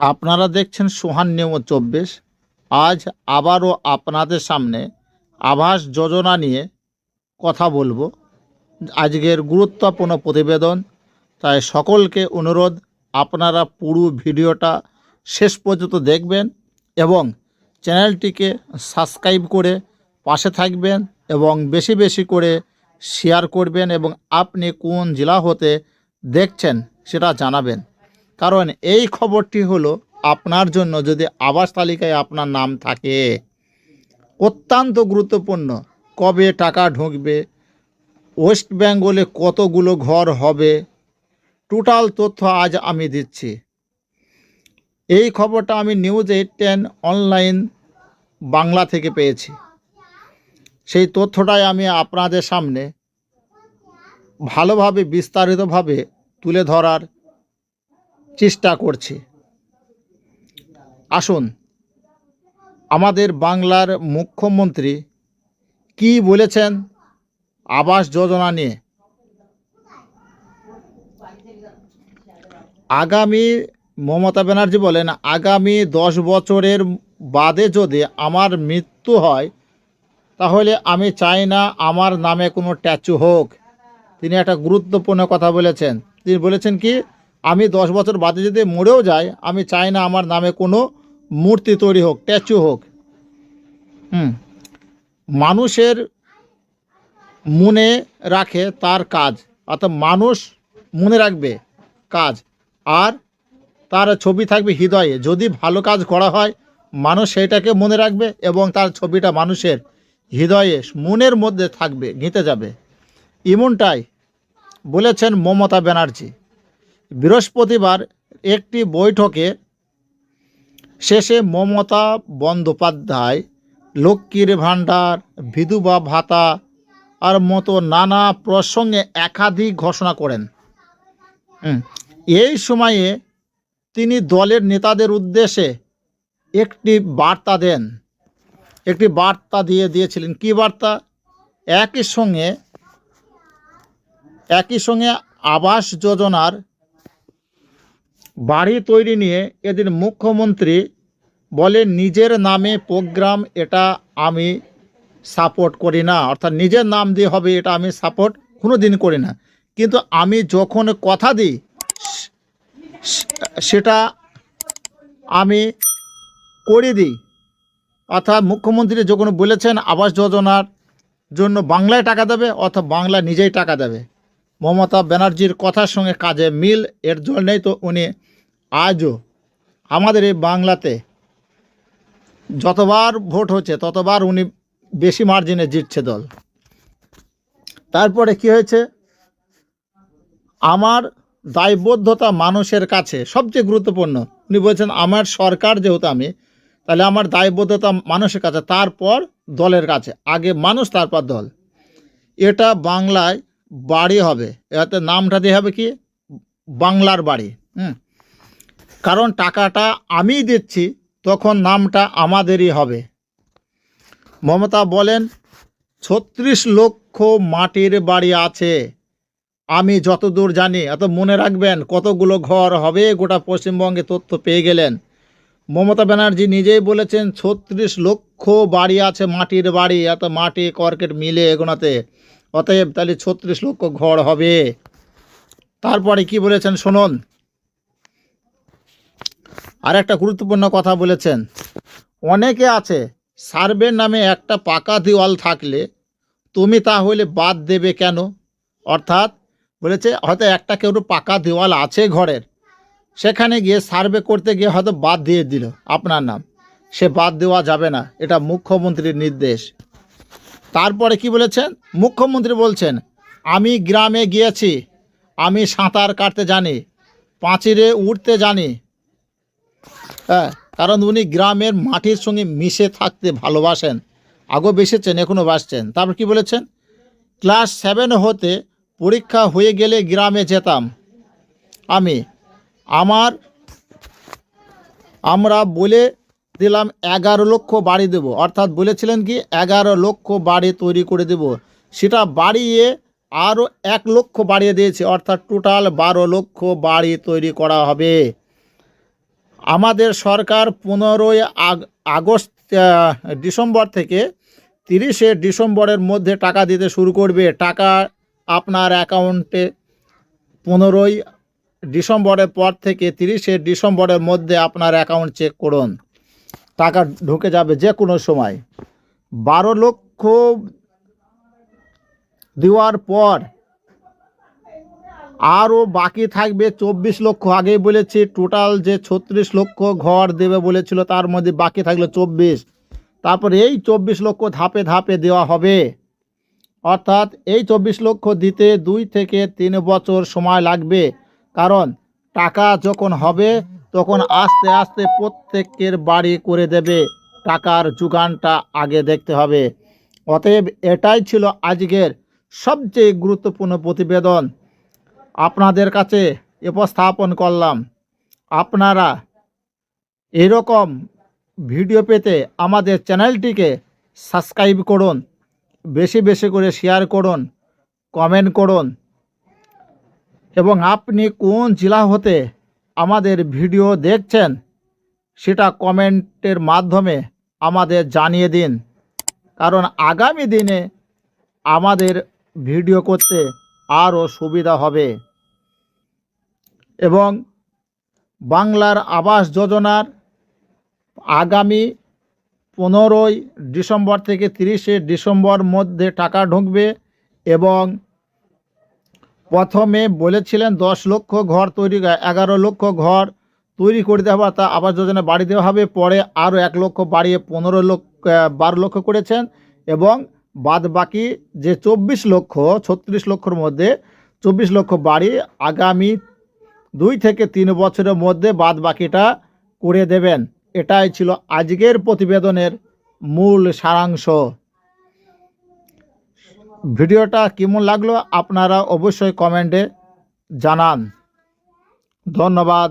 আপনারা দেখছেন সোহান নিয়ম চব্বিশ। আজ আবারও আপনাদের সামনে আবাস যোজনা নিয়ে কথা বলব। আজকের গুরুত্বপূর্ণ প্রতিবেদন, তাই সকলকে অনুরোধ, আপনারা পুরো ভিডিওটা শেষ পর্যন্ত দেখবেন এবং চ্যানেলটিকে সাবস্ক্রাইব করে পাশে থাকবেন এবং বেশি বেশি করে শেয়ার করবেন এবং আপনি কোন জেলা হতে দেখছেন সেটা জানাবেন। কারণ এই খবরটি হলো আপনার জন্য যদি আবাস তালিকায় আপনার নাম থাকে, অত্যন্ত গুরুত্বপূর্ণ। কবে টাকা ঢুকবে, ওয়েস্ট বেঙ্গলে কতগুলো ঘর হবে, টোটাল তথ্য আজ আমি দিচ্ছি। এই খবরটা আমি news eight ten online Bangla থেকে পেয়েছি। সেই তথ্যটাই আমি আপনাদের সামনে ভালোভাবে বিস্তারিতভাবে তুলে ধরার চেষ্টা করছি। আসুন, আমাদের বাংলার মুখ্যমন্ত্রী কি বলেছেন আবাস যোজনা নিয়ে? আগামী মমতা ব্যানার্জি বলেন, আগামী দশ বছরের বাদে যদি আমার মৃত্যু হয়, তাহলে আমি চাই না আমার নামে কোনো ট্যাচু হোক। তিনি একটা গুরুত্বপূর্ণ কথা বলেছেন। তিনি বলেছেন কি আমি দশ বছর বাদে যদি মরেও যাই, আমি চাই না আমার নামে কোনো মূর্তি তৈরি হোক, স্ট্যাচু হোক। হুম। মানুষের মনে রাখে তার কাজ, অর্থাৎ মানুষ মনে রাখবে কাজ, আর তার ছবি থাকবে হৃদয়ে। যদি ভালো কাজ করা হয়, মানুষ সেইটাকে মনে রাখবে এবং তার ছবিটা মানুষের হৃদয়ে, মনের মধ্যে থাকবে, গেঁথে যাবে। এমনটাই বলেছেন মমতা ব্যানার্জি। বৃহস্পতিবার একটি বৈঠকে শেষে মমতা বন্দ্যোপাধ্যায়, লক্ষ্মীর ভাণ্ডার, বিধবা ভাতা আর মতো নানা প্রসঙ্গে একাধিক ঘোষণা করেন। এই সময়ে তিনি দলের নেতাদের উদ্দেশ্যে একটি বার্তা দেন। একটি বার্তা দিয়ে দিয়েছিলেন। কি বার্তা? একই সঙ্গে একই সঙ্গে আবাস যোজনার বাড়ি তৈরি নিয়ে এদিন মুখ্যমন্ত্রী বলে, নিজের নামে প্রোগ্রাম, এটা আমি সাপোর্ট করি না। অর্থাৎ নিজের নাম দিয়ে হবে, এটা আমি সাপোর্ট কোনো দিন করি না। কিন্তু আমি যখন কথা দিই, সেটা আমি করে দিই। অর্থাৎ মুখ্যমন্ত্রী যখন বলেছেন, আবাস যোজনার জন্য বাংলায় টাকা দেবে, অর্থাৎ বাংলা নিজেই টাকা দেবে। মমতা ব্যানার্জির কথার সঙ্গে কাজে মিল, এর জন্যই তো উনি আজও আমাদের এই বাংলাতে যতবার ভোট হচ্ছে, ততবার উনি বেশি মার্জিনে জিতছে দল। তারপরে কি হয়েছে? আমার দায়বদ্ধতা মানুষের কাছে সবচেয়ে গুরুত্বপূর্ণ। উনি বলছেন, আমার সরকার যেহেতু আমি, তাহলে আমার দায়বদ্ধতা মানুষের কাছে, তারপর দলের কাছে, আগে মানুষ, তারপর দল। এটা বাংলায় বাড়ি হবে। এতে নামটা দিয়ে হবে কি? বাংলার বাড়ি। হুম। কারণ টাকাটা আমিই দিচ্ছি, তখন নামটা আমাদেরই হবে। মমতা বলেন, ছত্রিশ লক্ষ মাটির বাড়ি আছে। আমি যতদূর জানি, এত মনে রাখবেন, কতগুলো ঘর হবে, গোটা পশ্চিমবঙ্গে তথ্য পেয়ে গেলেন। মমতা ব্যানার্জি নিজেই বলেছেন, ছত্রিশ লক্ষ বাড়ি আছে মাটির বাড়ি, এত মাটি, কর্কেট মিলে এগুলোতে অতএব তাহলে ছত্রিশ লক্ষ ঘর হবে। তারপরে কি বলেছেন শুনুন। আর একটা গুরুত্বপূর্ণ কথা বলেছেন। অনেকে আছে, সার্ভের নামে একটা পাকা দেওয়াল থাকলে তুমি তাহলে বাদ দেবে কেন? অর্থাৎ বলেছে, হয়তো একটা কেউ পাকা দেওয়াল আছে ঘরের, সেখানে গিয়ে সার্ভে করতে গিয়ে হয়তো বাদ দিয়ে দিল। আপনার নাম। সে বাদ দেওয়া যাবে না। এটা মুখ্যমন্ত্রীর নির্দেশ। তারপরে কি বলেছেন? মুখ্যমন্ত্রী বলছেন, আমি গ্রামে গিয়েছি, আমি সাঁতার কাটতে জানি, পাঁচিরে উঠতে জানি। হ্যাঁ কারণ উনি গ্রামের মাটির সঙ্গে মিশে থাকতে ভালোবাসেন। আগেও বেসেছেন এখনও বাসছেন। তারপর কি বলেছেন? ক্লাস সেভেন হতে পরীক্ষা হয়ে গেলে গ্রামে যেতাম আমি। আমার, আমরা বলে দিলাম এগারো লক্ষ বাড়ি দেব। অর্থাৎ বলেছিলেন কি, এগারো লক্ষ বাড়ি তৈরি করে দেব। সেটা বাড়িয়ে আরও এক লক্ষ বাড়িয়ে দিয়েছে, অর্থাৎ টোটাল বারো লক্ষ বাড়ি তৈরি করা হবে। আমাদের সরকার পনেরোই আগ- আগস্ট ডিসেম্বর থেকে তিরিশে ডিসেম্বরের মধ্যে টাকা দিতে শুরু করবে। টাকা আপনার অ্যাকাউন্টে পনেরোই ডিসেম্বরের পর থেকে তিরিশে ডিসেম্বরের মধ্যে আপনার অ্যাকাউন্ট চেক করুন। টাকা ঢুকে যাবে যে কোনো সময়। বারো লক্ষ দেওয়ার পর আরও বাকি থাকবে চব্বিশ লক্ষ। আগেই বলেছি টোটাল যে ছত্রিশ লক্ষ ঘর দেবে বলেছিল, তার মধ্যে বাকি থাকল চব্বিশ। তারপর এই চব্বিশ লক্ষ ধাপে ধাপে দেওয়া হবে। অর্থাৎ এই চব্বিশ লক্ষ দিতে দুই থেকে তিন বছর সময় লাগবে। কারণ টাকা যখন হবে তখন আস্তে আস্তে প্রত্যেকের বাড়ি করে দেবে। টাকার যোগানটা আগে দেখতে হবে। অতএব এটাই ছিল আজকের সবচেয়ে গুরুত্বপূর্ণ প্রতিবেদন। আপনাদের কাছে উপস্থাপন করলাম। আপনারা এরকম ভিডিও পেতে আমাদের চ্যানেলটিকে সাবস্ক্রাইব করুন, বেশি বেশি করে শেয়ার করুন, কমেন্ট করুন। এবং আপনি কোন জেলা হতে আমাদের ভিডিও দেখছেন, সেটা কমেন্টের মাধ্যমে আমাদের জানিয়ে দিন। কারণ আগামী দিনে আমাদের ভিডিও করতে আরও সুবিধা হবে। এবং বাংলার আবাস যোজনার আগামী পনেরোই ডিসেম্বর থেকে তিরিশে ডিসেম্বর মধ্যে টাকা ঢুকবে এবং প্রথমে বলেছিলেন দশ লক্ষ ঘর তৈরি, এগারো লক্ষ ঘর তৈরি করে দেওয়া হবে, তা আবাস যোজনা বাড়ি দেওয়া হবে। পরে আরও এক লক্ষ বাড়িয়ে পনেরো লক্ষ বারো লক্ষ করেছেন এবং বাদ বাকি যে চব্বিশ লক্ষ, ছত্রিশ লক্ষর মধ্যে চব্বিশ লক্ষ বাড়ি আগামী দুই থেকে তিন বছরের মধ্যে বাদ বাকিটা করে দেবেন। এটাই ছিল আজকের প্রতিবেদনের মূল সারাংশ। ভিডিওটা কেমন লাগল আপনারা অবশ্যই কমেন্টে জানান। ধন্যবাদ।